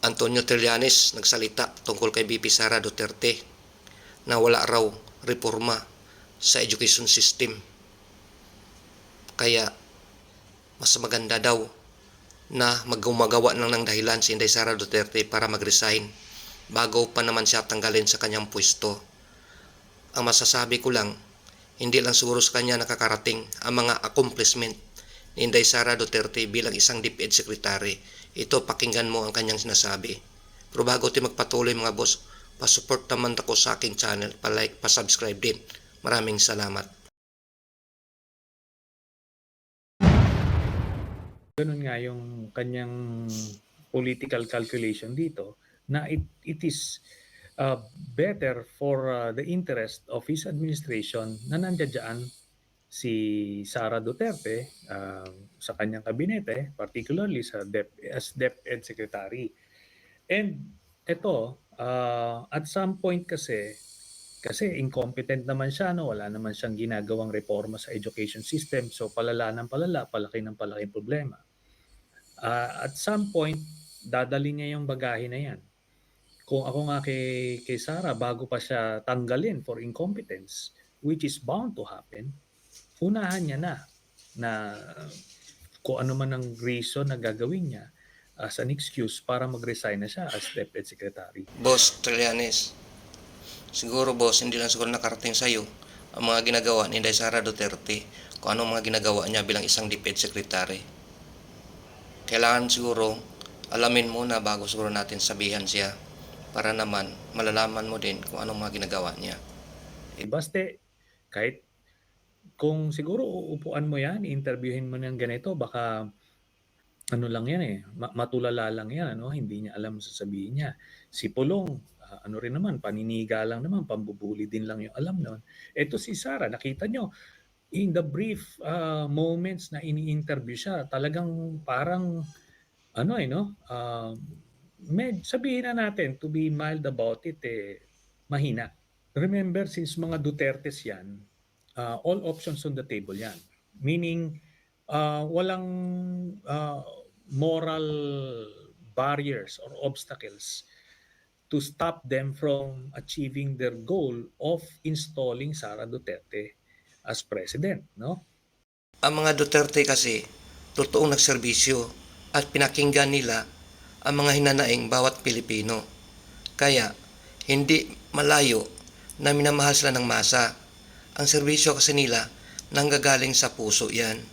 Antonio Trillanes nagsalita tungkol kay BP Sara Duterte na wala raw reforma sa education system. Kaya mas maganda daw na magumagawa lang ng dahilan si Inday Sara Duterte para mag-resign bago pa naman siya tanggalin sa kanyang pwesto. Ang masasabi ko lang, hindi lang siguro sa kanya nakakarating ang mga accomplishment Inday Sara Duterte bilang isang DepEd Secretary. Ito, pakinggan mo ang kanyang sinasabi. Pero bago tayo magpatuloy mga boss, pasupport naman ako sa aking channel, palike, pasubscribe din. Maraming salamat. Ganun nga yung kanyang political calculation dito na it, it is uh, better for uh, the interest of his administration na nandiyan si Sara Duterte uh, sa kanyang kabinete, particularly sa DEP, as DepEd Secretary. And ito, uh, at some point kasi, kasi incompetent naman siya, no? wala naman siyang ginagawang reforma sa education system. So palala ng palala, palaki ng palaking problema. Ah, at some point, dadali niya yung bagahe na yan. Kung ako nga kay, kay Sarah, bago pa siya tanggalin for incompetence, which is bound to happen, unahan niya na na kung ano man ang reason na gagawin niya as an excuse para mag-resign na siya as DepEd Secretary. Boss Trillanes, siguro boss, hindi lang siguro nakarating sa iyo ang mga ginagawa ni Sara Duterte kung anong mga ginagawa niya bilang isang DepEd Secretary. Kailangan siguro alamin muna bago siguro natin sabihan siya para naman malalaman mo din kung anong mga ginagawa niya. Eh, baste, kahit kung siguro uupuan mo yan, interviewin mo ng ganito, baka ano lang yan eh, ma- matulala lang yan, ano? hindi niya alam sasabihin niya. Si Pulong, ah, ano rin naman, paniniga lang naman, pambubuli din lang yung alam nun. Ito si Sara, nakita nyo, in the brief ah, moments na ini-interview siya, talagang parang, ano eh, no? Ah, med, sabihin na natin, to be mild about it, eh, mahina. Remember, since mga Dutertes yan, uh, all options on the table yan. Meaning, uh, walang uh, moral barriers or obstacles to stop them from achieving their goal of installing Sara Duterte as president, no? Ang mga Duterte kasi, totoong nagserbisyo at pinakinggan nila ang mga hinanaing bawat Pilipino. Kaya, hindi malayo na minamahal sila ng masa. Ang serbisyo kasi nila nanggagaling sa puso yan.